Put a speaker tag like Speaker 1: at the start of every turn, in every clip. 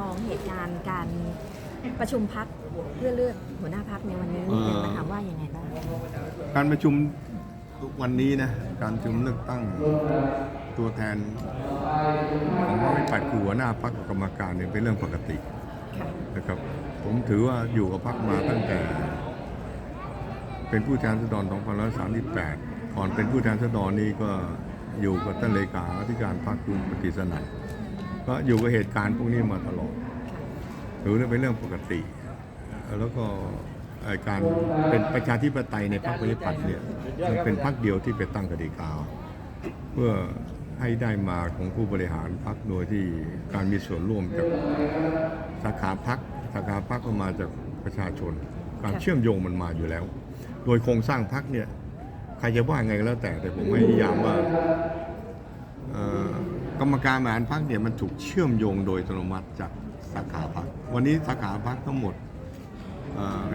Speaker 1: มองเหตุการณ์การประชุมพักเพื่อเลือกหัวหน้าพักในวันนี้
Speaker 2: เอ่อ
Speaker 1: เป็นมาถามว่ายังไงบ้าง
Speaker 2: การประชุมวันนี้นะการประชุมเลือกตั้งตัวแทนของพรรควิปัตย์คือหัวหน้าพรรคกรรมการเนี่ยเป็นเรื่องปกติ
Speaker 1: ค่ะ
Speaker 2: นะครับ ผมถือว่าอยู่กับพรรคมาตั้งแต่ เป็นผู้แทนราษฎร2538ก่อนเป็นผู้แทนราษฎรนี่ก็อยู่กับท่านเลขาธิการพรรคคุณปฏิสนันท์ ก็อยู่กับเหตุการณ์พวกนี้มาตลอดถือว่าเป็นเรื่องปกติ แล้วก็การเป็นประชาธิปไตยในพรรคประชาธิปัตย์เนี่ยมันเป็นพรรคเดียวที่ไปตั้งกติกา เพื่อให้ได้มาของผู้บริหารพรรคโดยที่การมีส่วนร่วมจากสาขาพรรคสาขาพรรคก็มาจากประชาชน การเชื่อมโยงมันมาอยู่แล้ว โดยโครงสร้างพรรคเนี่ยใครจะว่าไงก็แล้วแต่แต่ผมให้นิยามว่า กรรมการบริหารพรรคเนี่ยมันถูกเชื่อมโยงโดยอัตโนมัติจากสาขาพรรควันนี้สาขาพรรคทั้งหมด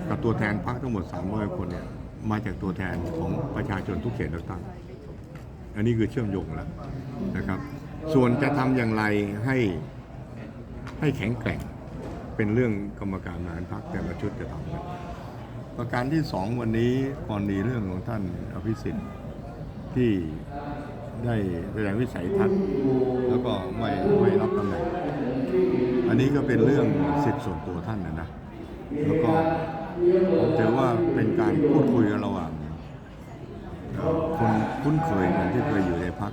Speaker 2: กับตัวแทนพรรคทั้งหมด 300 คนเนี่ยมาจากตัวแทนของประชาชนทุกเขตเลือกตั้ง อันนี้คือเชื่อมโยงแล้วนะครับ ส่วนจะทำอย่างไรให้ให้แข็งแกร่งเป็นเรื่องกรรมการบริหารพรรคแต่ละชุดจะทำกันประการที่สองวันนี้กรณีเรื่องของท่านอภิสิทธิ์ ที่ได้แสดงวิสัยทัศน์แล้วก็ไม่ไม่รับตำแหน่ง อันนี้ก็เป็นเรื่องสิทธิส่วนตัวท่านนะนะ แล้วก็ผมถือว่าเป็นการพูดคุยกันระหว่างคนคุ้นเคยกันที่เคยอยู่ในพัก